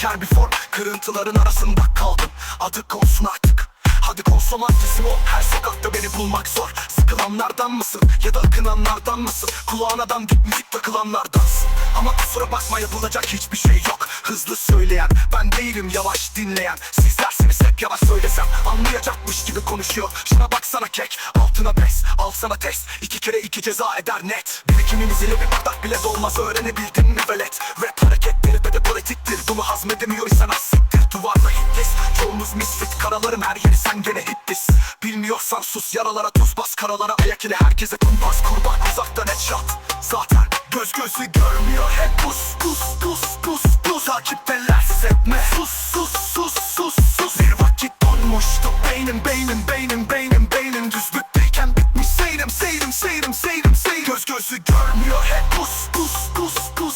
joker bir form Kırıntıların arasında kaldım. Adı konsun artık. Hadi konsomatizm ol Her sokakta beni bulmak zor. Sıkılanlardan mısın? Ya da akınanlardan mısın? Kulağına dandik müzik takılanlardansın. Ama kusura bakma yapılacak hiçbir şey yok. Hızlı söyleyen ben değilim yavaş dinleyen. Sizlersiniz hep yavaş söylesem Anlayacakmış gibi konuşuyor. Şuna baksana kek altına pes Al sana test. İki kere iki ceza eder net. Birikimimiz ile bir bardak bile dolmaz Öğrenebildin mi velet? Rap hareketleri sen az siktir duvarla hitlis Çoğumuz misfit karalarım her yeri sen gene hitlis Bilmiyorsan sus yaralara tuz bas karalara ayak ile herkese kumpas. Kurban uzaktan headshot Zaten göz gözü görmüyor. Hep pus pus pus pus pus Takipteler sepme sus sus sus sus sus. Bir vakit donmuştu beynim beynim beynim beynim beynim. Düzlükteyken bitmiş seyrim seyrim seyrim seyrim seyrim. Göz gözü görmüyor hep pus pus pus pus